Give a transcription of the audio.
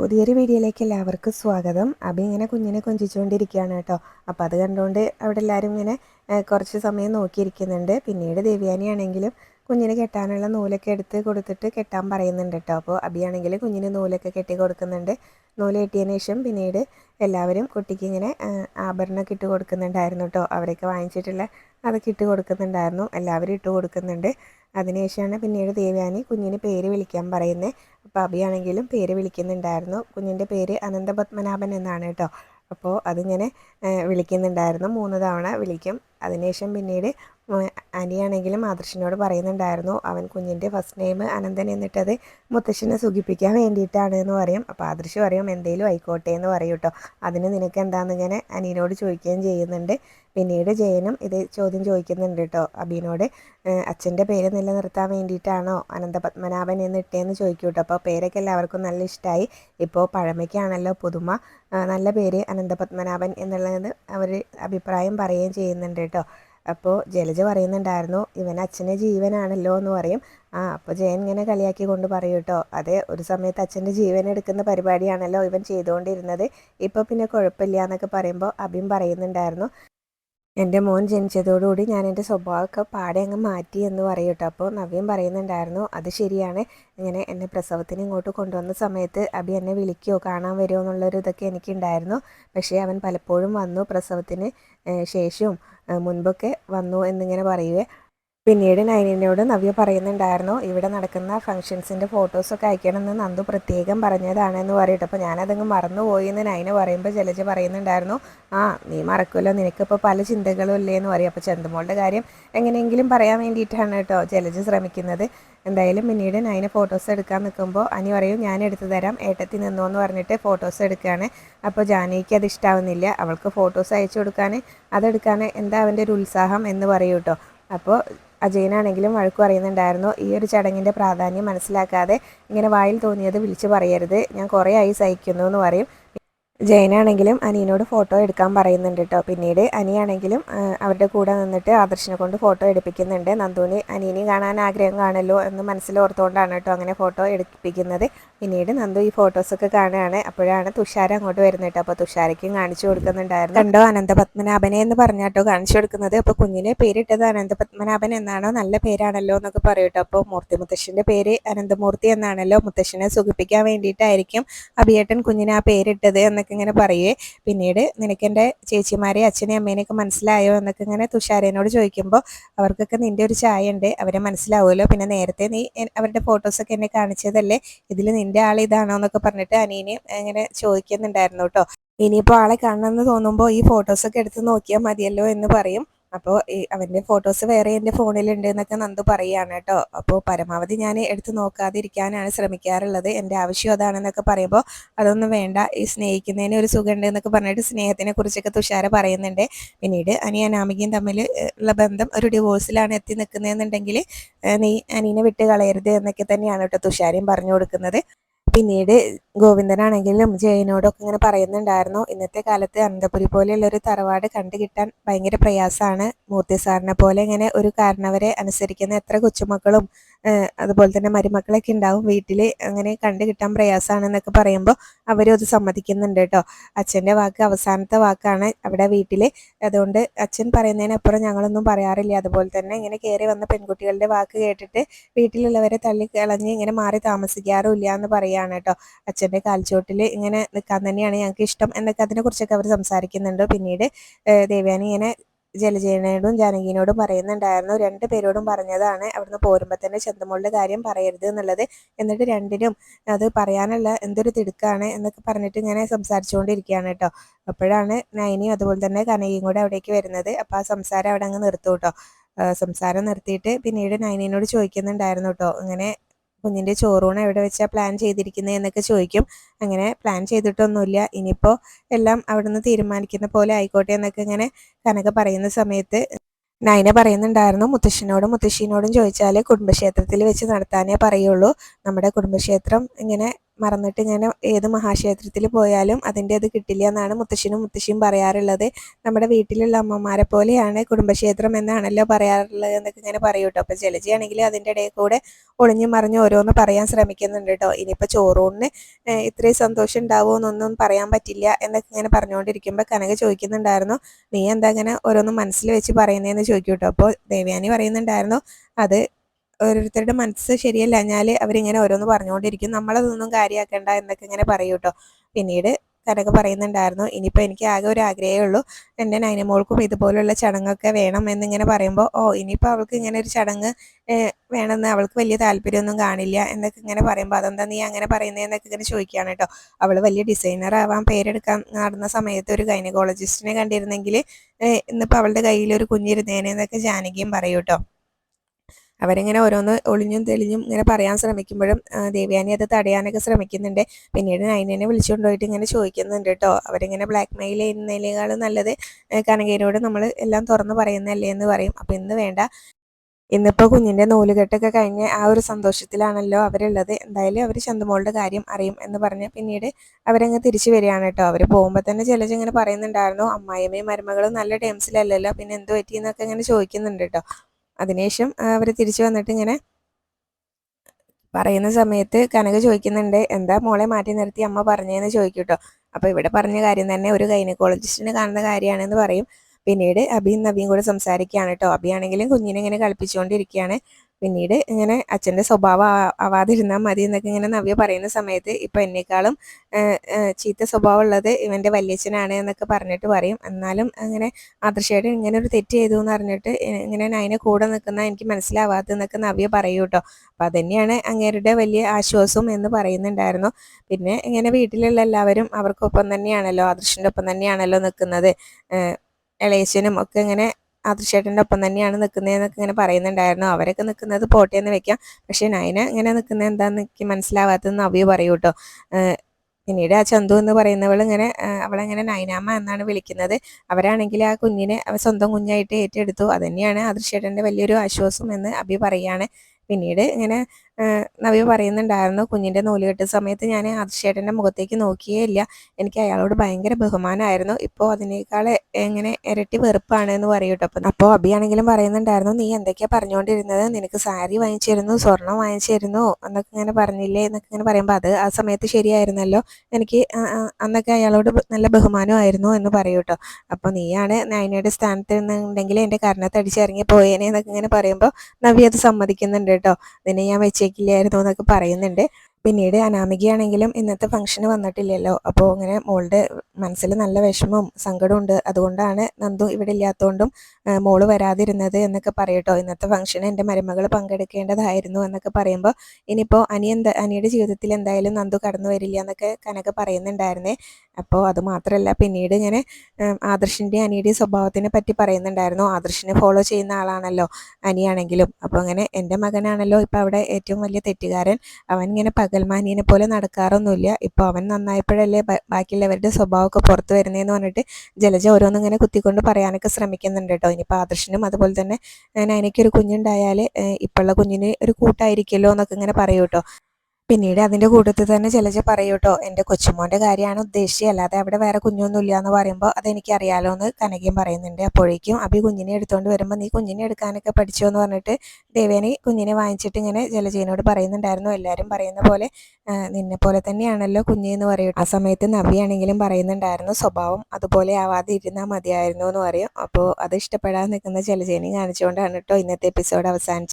പുതിയൊരു വീഡിയോയിലേക്ക് എല്ലാവർക്കും സ്വാഗതം. അബി ഇങ്ങനെ കുഞ്ഞിനെ കൊഞ്ചിച്ചുകൊണ്ടിരിക്കുകയാണ് കേട്ടോ. അപ്പോൾ അത് കണ്ടുകൊണ്ട് അവിടെ എല്ലാവരും ഇങ്ങനെ കുറച്ച് സമയം നോക്കിയിരിക്കുന്നുണ്ട്. പിന്നീട് ദേവ്യാനിയാണെങ്കിലും കുഞ്ഞിന് കെട്ടാനുള്ള നൂലൊക്കെ എടുത്ത് കൊടുത്തിട്ട് കെട്ടാൻ പറയുന്നുണ്ട് കേട്ടോ. അപ്പോൾ അബിയാണെങ്കിൽ കുഞ്ഞിന് നൂലൊക്കെ കെട്ടി കൊടുക്കുന്നുണ്ട്. നൂൽ കെട്ടിയതിന് ശേഷം പിന്നീട് എല്ലാവരും കുട്ടിക്ക് ഇങ്ങനെ ആഭരണമൊക്കെ ഇട്ട് കൊടുക്കുന്നുണ്ടായിരുന്നു കേട്ടോ. അവരൊക്കെ വാങ്ങിച്ചിട്ടുള്ള അതൊക്കെ ഇട്ട് കൊടുക്കുന്നുണ്ടായിരുന്നു. എല്ലാവരും ഇട്ട് കൊടുക്കുന്നുണ്ട്. അതിനുശേഷമാണ് പിന്നീട് ദേവ്യാനി കുഞ്ഞിന് പേര് വിളിക്കാൻ പറയുന്നത്. അപ്പോൾ പേര് വിളിക്കുന്നുണ്ടായിരുന്നു. കുഞ്ഞിന്റെ പേര് അനന്തപത്മനാഭൻ എന്നാണ് കേട്ടോ. അപ്പോൾ അതിങ്ങനെ വിളിക്കുന്നുണ്ടായിരുന്നു. മൂന്ന് തവണ വിളിക്കും. അതിനുശേഷം പിന്നീട് അനിയാണെങ്കിലും ആദർശിനോട് പറയുന്നുണ്ടായിരുന്നു. അവൻ കുഞ്ഞിന്റെ ഫസ്റ്റ് നെയിം അനന്തൻ എന്നിട്ടത് മുത്തശ്ശനെ സുഖിപ്പിക്കാൻ വേണ്ടിയിട്ടാണ് എന്ന് പറയും. അപ്പോൾ ആദർശ് പറയും എന്തേലും ആയിക്കോട്ടെ എന്ന് പറയും കേട്ടോ. അതിന് നിനക്ക് എന്താണെന്നിങ്ങനെ അനിയനോട് ചോദിക്കുകയും ചെയ്യുന്നുണ്ട്. പിന്നീട് ജയനും ഇത് ചോദ്യം ചോദിക്കുന്നുണ്ട് കേട്ടോ. അബീനോട് അച്ഛന്റെ പേര് നിലനിർത്താൻ വേണ്ടിയിട്ടാണോ അനന്തപത്മനാഭൻ എന്ന് ഇട്ടേന്ന് ചോദിക്കും കേട്ടോ. അപ്പോൾ പേരൊക്കെ എല്ലാവർക്കും നല്ല ഇഷ്ടമായി ഇപ്പോൾ പഴമയ്ക്കാണല്ലോ പുതുമ. നല്ല പേര് അനന്തപത്മനാഭൻ എന്നുള്ളത് അവർ അഭിപ്രായം പറയുകയും ചെയ്യുന്നുണ്ട് കേട്ടോ. അപ്പോൾ ജലജ പറയുന്നുണ്ടായിരുന്നു ഇവൻ അച്ഛന്റെ ജീവനാണല്ലോ എന്ന് പറയും. ആ അപ്പോൾ ജയൻ ഇങ്ങനെ കളിയാക്കി കൊണ്ട് പറയും കേട്ടോ അതെ ഒരു സമയത്ത് അച്ഛന്റെ ജീവൻ എടുക്കുന്ന പരിപാടിയാണല്ലോ ഇവൻ ചെയ്തുകൊണ്ടിരുന്നത്. ഇപ്പോൾ പിന്നെ കുഴപ്പമില്ല എന്നൊക്കെ പറയുമ്പോൾ അഭിം പറയുന്നുണ്ടായിരുന്നു. എന്റെ മോൻ ജനിച്ചതോടുകൂടി ഞാൻ എന്റെ സ്വഭാവമൊക്കെ പാടെ അങ്ങ് മാറ്റി എന്ന് പറയും അപ്പോൾ നവ്യം പറയുന്നുണ്ടായിരുന്നു അത് ശരിയാണ്. ഇങ്ങനെ എന്നെ പ്രസവത്തിന് ഇങ്ങോട്ട് കൊണ്ടുവന്ന സമയത്ത് അബി എന്നെ വിളിക്കുകയോ കാണാൻ വരുമോ എന്നുള്ളൊരു ഇതൊക്കെ എനിക്കുണ്ടായിരുന്നു. പക്ഷേ അവൻ പലപ്പോഴും വന്നു പ്രസവത്തിന് ശേഷവും മുൻപൊക്കെ വന്നു എന്നിങ്ങനെ പറയുവേ. പിന്നീട് നൈനിനോട് നവ്യ പറയുന്നുണ്ടായിരുന്നു ഇവിടെ നടക്കുന്ന ഫംഗ്ഷൻസിന്റെ ഫോട്ടോസൊക്കെ അയക്കണമെന്ന് നന്ദു പ്രത്യേകം പറഞ്ഞതാണെന്ന് പറയട്ടെ അപ്പോൾ ഞാനതങ്ങ് മറന്നുപോയി എന്ന് നൈന പറയുമ്പോൾ ജലജ പറയുന്നുണ്ടായിരുന്നു ആ നീ മറക്കുമല്ലോ നിനക്കിപ്പോൾ പല ചിന്തകളും ഇല്ലേ എന്ന് പറയും. അപ്പോൾ ചന്തുമോളുടെ കാര്യം എങ്ങനെയെങ്കിലും പറയാൻ വേണ്ടിയിട്ടാണ് കേട്ടോ ജലജ ശ്രമിക്കുന്നത്. എന്തായാലും പിന്നീട് നൈന ഫോട്ടോസ് എടുക്കാൻ നിൽക്കുമ്പോൾ അനി പറയും ഞാൻ എടുത്തു തരാം. ഏട്ടത്തി നിന്നോ എന്ന് പറഞ്ഞിട്ട് ഫോട്ടോസ് എടുക്കുകയാണ് അപ്പോൾ ജാനകിക്ക് അത് ഇഷ്ടാവുന്നില്ല. അവൾക്ക് ഫോട്ടോസ് അയച്ചു കൊടുക്കാൻ അതെടുക്കാൻ എന്താ അവന്റെ ഒരു ഉത്സാഹം എന്ന് പറയൂ കേട്ടോ. അപ്പോൾ അജയനാണെങ്കിലും വഴക്കു പറയുന്നുണ്ടായിരുന്നു. ഈ ഒരു ചടങ്ങിന്റെ പ്രാധാന്യം മനസ്സിലാക്കാതെ ഇങ്ങനെ വായിൽ തോന്നിയത് വിളിച്ചു പറയരുത്. ഞാൻ കുറേ ആയി സഹിക്കുന്നു എന്ന് പറയും. ജയനാണെങ്കിലും അനിയനോട് ഫോട്ടോ എടുക്കാൻ പറയുന്നുണ്ട് കേട്ടോ പിന്നീട് അനിയാണെങ്കിലും അവരുടെ കൂടെ നിന്നിട്ട് ആദർശനെ കൊണ്ട് ഫോട്ടോ എടുപ്പിക്കുന്നുണ്ട്. നന്ദുവിന് അനിയനെ കാണാൻ ആഗ്രഹം കാണല്ലോ എന്ന് മനസ്സിലോർത്തുകൊണ്ടാണ് കേട്ടോ അങ്ങനെ ഫോട്ടോ എടുപ്പിക്കുന്നത്. പിന്നീട് നന്ദു ഈ ഫോട്ടോസൊക്കെ കാണുകയാണ്. അപ്പോഴാണ് തുഷാര അങ്ങോട്ട് വരുന്നത് കേട്ടോ. അപ്പോൾ തുഷാരയ്ക്കും കാണിച്ചു കൊടുക്കുന്നുണ്ടായിരുന്നു. കണ്ടോ അനന്തപത്മനാഭനെ എന്ന് പറഞ്ഞാട്ടോ കാണിച്ചു കൊടുക്കുന്നത്. അപ്പോൾ കുഞ്ഞിനെ പേരിട്ടത് അനന്തപത്മനാഭൻ എന്നാണോ? നല്ല പേരാണല്ലോ എന്നൊക്കെ പറയും കേട്ടോ. അപ്പോൾ മൂർത്തി മുത്തശ്ശന്റെ പേര് അനന്തമൂർത്തി എന്നാണല്ലോ. മുത്തശ്ശനെ സുഖിപ്പിക്കാൻ വേണ്ടിയിട്ടായിരിക്കും അഭിയേട്ടൻ കുഞ്ഞിനെ ആ പേരിട്ടത് എന്നൊക്കെ ഇങ്ങനെ പറയുവേ പിന്നീട് നിനക്ക് എന്റെ ചേച്ചിമാരെ അച്ഛനെ അമ്മേനെയൊക്കെ മനസ്സിലായോ എന്നൊക്കെ ഇങ്ങനെ തുഷാരേനോട് ചോദിക്കുമ്പോൾ അവർക്കൊക്കെ നിന്റെ ഒരു ചായ ഉണ്ട്. അവരെ മനസ്സിലാവുമല്ലോ. പിന്നെ നേരത്തെ നീ അവരുടെ ഫോട്ടോസൊക്കെ എന്നെ കാണിച്ചതല്ലേ? ഇതിൽ നിന്റെ ആൾ ഇതാണോ എന്നൊക്കെ പറഞ്ഞിട്ട് അനിയനെ ഇങ്ങനെ ചോദിക്കുന്നുണ്ടായിരുന്നു കേട്ടോ. ഇനിയിപ്പോൾ ആളെ കാണണമെന്ന് തോന്നുമ്പോൾ ഈ ഫോട്ടോസൊക്കെ എടുത്ത് നോക്കിയാൽ മതിയല്ലോ എന്ന് പറയും. അപ്പോൾ അവന്റെ ഫോട്ടോസ് വേറെ എന്റെ ഫോണിലുണ്ട് എന്നൊക്കെ നന്ദു പറയുകയാണ് കേട്ടോ. അപ്പോൾ പരമാവധി ഞാൻ എടുത്ത് നോക്കാതിരിക്കാനാണ് ശ്രമിക്കാറുള്ളത്. എന്റെ ആവശ്യം അതാണെന്നൊക്കെ പറയുമ്പോൾ അതൊന്നും വേണ്ട. ഈ സ്നേഹിക്കുന്നതിന് ഒരു സുഖമുണ്ട് എന്നൊക്കെ പറഞ്ഞിട്ട് സ്നേഹത്തിനെ കുറിച്ചൊക്കെ തുഷാര പറയുന്നുണ്ട്. പിന്നീട് അനി അനാമികയും തമ്മിൽ ഉള്ള ബന്ധം ഒരു ഡിവോഴ്സിലാണ് എത്തി നിൽക്കുന്നതെന്നുണ്ടെങ്കിൽ നീ അനീനെ വിട്ട് കളയരുത് എന്നൊക്കെ തന്നെയാണ് കേട്ടോ തുഷാരയും പറഞ്ഞു കൊടുക്കുന്നത്. പിന്നീട് ഗോവിന്ദനാണെങ്കിലും ജയനോടൊക്കെ ഇങ്ങനെ പറയുന്നുണ്ടായിരുന്നു. ഇന്നത്തെ കാലത്ത് അനന്തപുരി പോലെയുള്ള ഒരു തറവാട് കണ്ടു കിട്ടാൻ ഭയങ്കര പ്രയാസമാണ്. മൂർത്തി സാറിനെ പോലെ ഇങ്ങനെ ഒരു കാരണവരെ അനുസരിക്കുന്ന എത്ര കൊച്ചുമക്കളും അതുപോലെ തന്നെ മരുമക്കളൊക്കെ ഉണ്ടാവും വീട്ടിൽ അങ്ങനെ കണ്ടു കിട്ടാൻ പ്രയാസമാണെന്നൊക്കെ പറയുമ്പോൾ അവരും അത് സമ്മതിക്കുന്നുണ്ട് കേട്ടോ. അച്ഛന്റെ വാക്ക് അവസാനത്തെ വാക്കാണ് അവിടെ വീട്ടിൽ അതുകൊണ്ട് അച്ഛൻ പറയുന്നതിനപ്പുറം ഞങ്ങളൊന്നും പറയാറില്ല. അതുപോലെ തന്നെ ഇങ്ങനെ കയറി വന്ന പെൺകുട്ടികളുടെ വാക്ക് കേട്ടിട്ട് വീട്ടിലുള്ളവരെ തള്ളി കളഞ്ഞ് ഇങ്ങനെ മാറി താമസിക്കാറുമില്ല എന്ന് പറയുകയാണ് കേട്ടോ. അച്ഛന്റെ കാൽച്ചോട്ടിൽ ഇങ്ങനെ നിൽക്കാൻ തന്നെയാണ് ഞങ്ങൾക്ക് ഇഷ്ടം എന്നൊക്കെ അതിനെക്കുറിച്ചൊക്കെ അവർ സംസാരിക്കുന്നുണ്ട്. പിന്നീട് ദേവ്യാനി ഇങ്ങനെ ജലജയനോടും ജാനകിനോടും പറയുന്നുണ്ടായിരുന്നു. രണ്ട് പേരോടും പറഞ്ഞതാണ്. അവിടുന്ന് പോരുമ്പോൾ തന്നെ ചന്തമോളുടെ കാര്യം പറയരുത് എന്നുള്ളത്. എന്നിട്ട് രണ്ടിനും അത് പറയാനുള്ള എന്തൊരു തിടുക്കാണ് എന്നൊക്കെ പറഞ്ഞിട്ട് ഇങ്ങനെ സംസാരിച്ചുകൊണ്ടിരിക്കുകയാണ് കേട്ടോ. അപ്പോഴാണ് നൈനിയും അതുപോലെ തന്നെ കനകയും കൂടെ അവിടേക്ക് വരുന്നത്. അപ്പോൾ ആ സംസാരം അവിടെ അങ്ങ് നിർത്തും കേട്ടോ. സംസാരം നിർത്തിയിട്ട് പിന്നീട് നൈനിനോട് ചോദിക്കുന്നുണ്ടായിരുന്നു കേട്ടോ. ഇങ്ങനെ കുഞ്ഞിന്റെ ചോറൂണ് എവിടെ വെച്ചാൽ പ്ലാൻ ചെയ്തിരിക്കുന്നത് എന്നൊക്കെ ചോദിക്കും. അങ്ങനെ പ്ലാൻ ചെയ്തിട്ടൊന്നുമില്ല. ഇനിയിപ്പോൾ എല്ലാം അവിടുന്ന് തീരുമാനിക്കുന്ന പോലെ ആയിക്കോട്ടെ എന്നൊക്കെ ഇങ്ങനെ കനക പറയുന്ന സമയത്ത് നൈന പറയുന്നുണ്ടായിരുന്നു. മുത്തശ്ശനോടും മുത്തശ്ശീനോടും ചോദിച്ചാൽ കുടുംബക്ഷേത്രത്തിൽ വെച്ച് നടത്താനേ പറയുള്ളൂ. നമ്മുടെ കുടുംബക്ഷേത്രം ഇങ്ങനെ മറന്നിട്ട് ഞാൻ ഏത് മഹാക്ഷേത്രത്തിൽ പോയാലും അതിന്റെ അത് കിട്ടില്ല എന്നാണ് മുത്തശ്ശനും മുത്തശ്ശിയും പറയാറുള്ളത്. നമ്മുടെ വീട്ടിലുള്ള അമ്മമാരെ പോലെയാണ് കുടുംബക്ഷേത്രം എന്നാണല്ലോ പറയാറുള്ളത് എന്നൊക്കെ ഞാൻ പറയും കേട്ടോ. അപ്പോൾ ജലജയാണെങ്കിൽ അതിന്റെ ഇടയിൽ കൂടെ ഒളിഞ്ഞു മറിഞ്ഞ് ഓരോന്ന് പറയാൻ ശ്രമിക്കുന്നുണ്ട് കേട്ടോ. ഇനിയിപ്പോൾ ചോറൂണിന് ഇത്രയും സന്തോഷം ഉണ്ടാവുമോ എന്നൊന്നും പറയാൻ പറ്റില്ല എന്നൊക്കെ ഇങ്ങനെ പറഞ്ഞുകൊണ്ടിരിക്കുമ്പോൾ കനക ചോദിക്കുന്നുണ്ടായിരുന്നു നീ എന്താ ഇങ്ങനെ ഓരോന്നും മനസ്സിൽ വെച്ച് പറയുന്നതെന്ന് ചോദിക്കും കേട്ടോ. അപ്പോൾ ദേവ്യാനി പറയുന്നുണ്ടായിരുന്നു അത് ഓരോരുത്തരുടെ മനസ്സ് ശരിയല്ലഞ്ഞാൽ അവരിങ്ങനെ ഓരോന്ന് പറഞ്ഞുകൊണ്ടിരിക്കും. നമ്മളതൊന്നും കാര്യമാക്കേണ്ട എന്നൊക്കെ ഇങ്ങനെ പറയും കേട്ടോ പിന്നീട് കനക പറയുന്നുണ്ടായിരുന്നു ഇനിയിപ്പോൾ എനിക്ക് ആകെ ഒരു ആഗ്രഹമേ ഉള്ളൂ. എന്റെ നൈനമോൾക്കും ഇതുപോലുള്ള ചടങ്ങൊക്കെ വേണം എന്നിങ്ങനെ പറയുമ്പോൾ ഓ ഇനിയിപ്പോൾ അവൾക്ക് ഇങ്ങനെ ഒരു ചടങ്ങ് വേണമെന്ന് അവൾക്ക് വലിയ താല്പര്യമൊന്നും കാണില്ല എന്നൊക്കെ ഇങ്ങനെ പറയുമ്പോൾ അതെന്താ നീ അങ്ങനെ പറയുന്നതെന്നൊക്കെ ഇങ്ങനെ ചോദിക്കുകയാണ് കേട്ടോ അവൾ വലിയ ഡിസൈനർ ആവാൻ പേരെടുക്കാൻ നടന്ന സമയത്ത് ഒരു ഗൈനക്കോളജിസ്റ്റിനെ കണ്ടിരുന്നെങ്കിൽ ഇന്നിപ്പോൾ അവളുടെ കയ്യിൽ ഒരു കുഞ്ഞിരുന്നേനെന്നൊക്കെ ജാനകിയും പറയും കേട്ടോ അവരിങ്ങനെ ഓരോന്ന് ഒളിഞ്ഞും തെളിഞ്ഞും ഇങ്ങനെ പറയാൻ ശ്രമിക്കുമ്പോഴും ദേവ്യാനി അത് തടയാനൊക്കെ ശ്രമിക്കുന്നുണ്ട്. പിന്നീട് നൈനേനെ വിളിച്ചുകൊണ്ട് പോയിട്ട് ഇങ്ങനെ ചോദിക്കുന്നുണ്ട് കേട്ടോ. അവരിങ്ങനെ ബ്ലാക്ക് മെയിൽ ചെയ്യുന്നതിനേക്കാളും നല്ലത് കനകേനോട് നമ്മൾ എല്ലാം തുറന്ന് പറയുന്നതല്ലേ എന്ന് പറയും. അപ്പം ഇന്ന് വേണ്ട. ഇന്നിപ്പോൾ കുഞ്ഞിന്റെ നൂലുകെട്ടൊക്കെ കഴിഞ്ഞ് ആ ഒരു സന്തോഷത്തിലാണല്ലോ അവരുള്ളത്. എന്തായാലും അവർ ചന്തുമോളുടെ കാര്യം അറിയും എന്ന് പറഞ്ഞ് പിന്നീട് അവരങ്ങ് തിരിച്ചു വരികയാണ് കേട്ടോ. അവർ പോകുമ്പോൾ തന്നെ ചിലച്ച് ഇങ്ങനെ പറയുന്നുണ്ടായിരുന്നു അമ്മായിയമ്മയും മരുമകളും നല്ല ടേംസിലല്ലല്ലോ പിന്നെ എന്ത് പറ്റിയെന്നൊക്കെ ഇങ്ങനെ ചോദിക്കുന്നുണ്ട് കേട്ടോ. അതിനുശേഷം അവർ തിരിച്ചു വന്നിട്ട് ഇങ്ങനെ പറയുന്ന സമയത്ത് കനക ചോദിക്കുന്നുണ്ട് എന്താ മോളെ മാറ്റി നിർത്തി? അമ്മ പറഞ്ഞതെന്ന് ചോദിക്കട്ടോ? അപ്പൊ അപ്പോൾ ഇവിടെ പറഞ്ഞ കാര്യം തന്നെ ഒരു ഗൈനക്കോളജിസ്റ്റിനെ കാണുന്ന കാര്യമാണെന്ന് പറയും. പിന്നീട് അബിയും നബിയും കൂടെ സംസാരിക്കുകയാണ് കേട്ടോ. അബിയാണെങ്കിലും കുഞ്ഞിനെ ഇങ്ങനെ കളിപ്പിച്ചുകൊണ്ടിരിക്കുകയാണ്. പിന്നീട് ഇങ്ങനെ അച്ഛന്റെ സ്വഭാവം ആവാതിരുന്നാൽ മതി എന്നൊക്കെ ഇങ്ങനെ നവ്യ പറയുന്ന സമയത്ത് ഇപ്പം എന്നെക്കാളും ചീത്ത സ്വഭാവം ഉള്ളത് ഇവന്റെ വല്യച്ഛനാണ് എന്നൊക്കെ പറഞ്ഞിട്ട് പറയും. എന്നാലും അങ്ങനെ ആദർശയുടെ ഇങ്ങനെ ഒരു തെറ്റ് ചെയ്തു എന്ന് പറഞ്ഞിട്ട് ഇങ്ങനെ അതിനെ കൂടെ നിൽക്കുന്ന എനിക്ക് മനസ്സിലാവാത്തതെന്നൊക്കെ നവ്യ പറയൂ കേട്ടോ അപ്പം അതുതന്നെയാണ് അങ്ങേരുടെ വലിയ ആശ്വാസം എന്ന് പറയുന്നുണ്ടായിരുന്നു. പിന്നെ ഇങ്ങനെ വീട്ടിലുള്ള എല്ലാവരും അവർക്കൊപ്പം തന്നെയാണല്ലോ ആദർശിന്റെ ഒപ്പം തന്നെയാണല്ലോ നിൽക്കുന്നത്. ഇളയച്ചനും ഒക്കെ ഇങ്ങനെ ആദർശേട്ടന്റെ ഒപ്പം തന്നെയാണ് നിൽക്കുന്നതെന്നൊക്കെ ഇങ്ങനെ പറയുന്നുണ്ടായിരുന്നു. അവരൊക്കെ നിൽക്കുന്നത് പോട്ടെ എന്ന് വെക്കാം. പക്ഷേ നയന ഇങ്ങനെ നിൽക്കുന്നത് എന്താണെന്ന് എനിക്ക് മനസ്സിലാവാത്തതെന്ന് അവ്യ പറയൂ കേട്ടോ പിന്നീട് ആ ചന്തു എന്ന് പറയുന്നവൾ ഇങ്ങനെ അവളെങ്ങനെ നൈനാമ്മ എന്നാണ് വിളിക്കുന്നത്. അവരാണെങ്കിൽ ആ കുഞ്ഞിനെ അവ സ്വന്തം കുഞ്ഞായിട്ട് ഏറ്റെടുത്തു. അതന്നെയാണ് ആദർശേട്ടന്റെ വലിയൊരു ആശ്വാസം എന്ന് അഭി പറയുകയാണ് പിന്നീട് ഇങ്ങനെ നവ്യ പറയുന്നുണ്ടായിരുന്നു കുഞ്ഞിന്റെ നൂലുകെട്ട് സമയത്ത് ഞാൻ ആദിശേട്ടന്റെ മുഖത്തേക്ക് നോക്കിയേ ഇല്ല എനിക്ക് അയാളോട് ഭയങ്കര ബഹുമാനമായിരുന്നു. ഇപ്പോൾ അതിനേക്കാൾ എങ്ങനെ ഇരട്ടി വെറുപ്പാണ് എന്ന് പറയൂട്ടോ അപ്പം അപ്പോൾ അബിയാണെങ്കിലും പറയുന്നുണ്ടായിരുന്നു നീ എന്തൊക്കെയാണ് പറഞ്ഞുകൊണ്ടിരുന്നത്? നിനക്ക് സാരി വാങ്ങിച്ചിരുന്നു സ്വർണം വാങ്ങിച്ചിരുന്നു എന്നൊക്കെ ഇങ്ങനെ പറഞ്ഞില്ലേ? എന്നൊക്കെ ഇങ്ങനെ പറയുമ്പോൾ അത് ആ സമയത്ത് ശരിയായിരുന്നല്ലോ. എനിക്ക് അന്നൊക്കെ അയാളോട് നല്ല ബഹുമാനമായിരുന്നു എന്ന് പറയൂട്ടോ അപ്പോൾ നീയാണ് നയനയുടെ സ്ഥാനത്ത് നിന്നുണ്ടെങ്കിൽ എന്റെ കരണത്തടിച്ചിറങ്ങി പോയേനെ എന്നൊക്കെ ഇങ്ങനെ പറയുമ്പോൾ നവ്യ അത് സമ്മതിക്കുന്നുണ്ട് കേട്ടോ. നിന്നെ ഞാൻ വെച്ചേക്കില്ലായിരുന്നു എന്നൊക്കെ പറയുന്നുണ്ട്. പിന്നീട് അനാമികയാണെങ്കിലും ഇന്നത്തെ ഫംഗ്ഷന് വന്നിട്ടില്ലല്ലോ. അപ്പോൾ അങ്ങനെ മോളുടെ മനസ്സിൽ നല്ല വിഷമവും സങ്കടമുണ്ട് അതുകൊണ്ടാണ് നന്ദു ഇവിടെ ഇല്ലാത്തതുകൊണ്ടും മോൾ വരാതിരുന്നത് എന്നൊക്കെ പറയട്ടോ. ഇന്നത്തെ ഫംഗ്ഷന് എന്റെ മരുമകൾ പങ്കെടുക്കേണ്ടതായിരുന്നു എന്നൊക്കെ പറയുമ്പോൾ ഇനിയിപ്പോൾ അനി എന്താ അനിയുടെ ജീവിതത്തിൽ എന്തായാലും നന്ദു കടന്നു വരില്ല എന്നൊക്കെ കനക പറയുന്നുണ്ടായിരുന്നേ. അപ്പോൾ അത് മാത്രമല്ല പിന്നീട് ഇങ്ങനെ ആദർശിന്റെ അനിയുടെ സ്വഭാവത്തിനെ പറ്റി പറയുന്നുണ്ടായിരുന്നു. ആദർശിനെ ഫോളോ ചെയ്യുന്ന ആളാണല്ലോ അനിയാണെങ്കിലും. അപ്പോൾ അങ്ങനെ എന്റെ മകനാണല്ലോ ഇപ്പോൾ അവിടെ ഏറ്റവും വലിയ തെറ്റുകാരൻ. അവൻ ഇങ്ങനെ പകൽമാനിയെ പോലെ നടക്കാറൊന്നുമില്ല. ഇപ്പോൾ അവൻ നന്നായപ്പോഴല്ലേ ബാക്കിയുള്ളവരുടെ സ്വഭാവമൊക്കെ പുറത്തു വരുന്നതെന്ന് പറഞ്ഞിട്ട് ജലജ ഓരോന്നിങ്ങനെ കുത്തിക്കൊണ്ട് പറയാനൊക്കെ ശ്രമിക്കുന്നുണ്ട് കേട്ടോ. ഇനിയിപ്പോൾ ആദർശനും അതുപോലെ തന്നെ ഞാൻ എനിക്കൊരു കുഞ്ഞുണ്ടായാൽ ഇപ്പോഴുള്ള കുഞ്ഞിന് ഒരു കൂട്ടായിരിക്കുമല്ലോ എന്നൊക്കെ ഇങ്ങനെ പറയൂ കേട്ടോ പിന്നീട് അതിന്റെ കൂട്ടത്തിൽ തന്നെ ചിലജ പറയൂട്ടോ എന്റെ കൊച്ചുമോന്റെ കാര്യമാണ് ഉദ്ദേശിച്ചത്. അല്ലാതെ അവിടെ വേറെ കുഞ്ഞൊന്നുമില്ല എന്ന് പറയുമ്പോൾ അതെനിക്ക് അറിയാലോ എന്ന് കനകയും പറയുന്നുണ്ട്. അപ്പോഴേക്കും അഭി കുഞ്ഞിനെ എടുത്തുകൊണ്ട് വരുമ്പോൾ നീ കുഞ്ഞിനെ എടുക്കാനൊക്കെ പഠിച്ചോ എന്ന് പറഞ്ഞിട്ട് ദേവേനി കുഞ്ഞിനെ വാങ്ങിച്ചിട്ട് ഇങ്ങനെ ജലജയനോട് പറയുന്നുണ്ടായിരുന്നു. എല്ലാവരും പറയുന്ന പോലെ നിന്നെ പോലെ തന്നെയാണല്ലോ കുഞ്ഞെന്ന് പറയും. ആ സമയത്ത് നബിയാണെങ്കിലും പറയുന്നുണ്ടായിരുന്നു സ്വഭാവം അതുപോലെ ആവാതെ ഇരുന്നാൽ മതിയായിരുന്നു എന്ന് പറയും. അപ്പോൾ അത് ഇഷ്ടപ്പെടാൻ നിൽക്കുന്ന ജലജേനെ കാണിച്ചുകൊണ്ടാണ് കേട്ടോ ഇന്നത്തെ എപ്പിസോഡ് അവസാനിച്ചത്.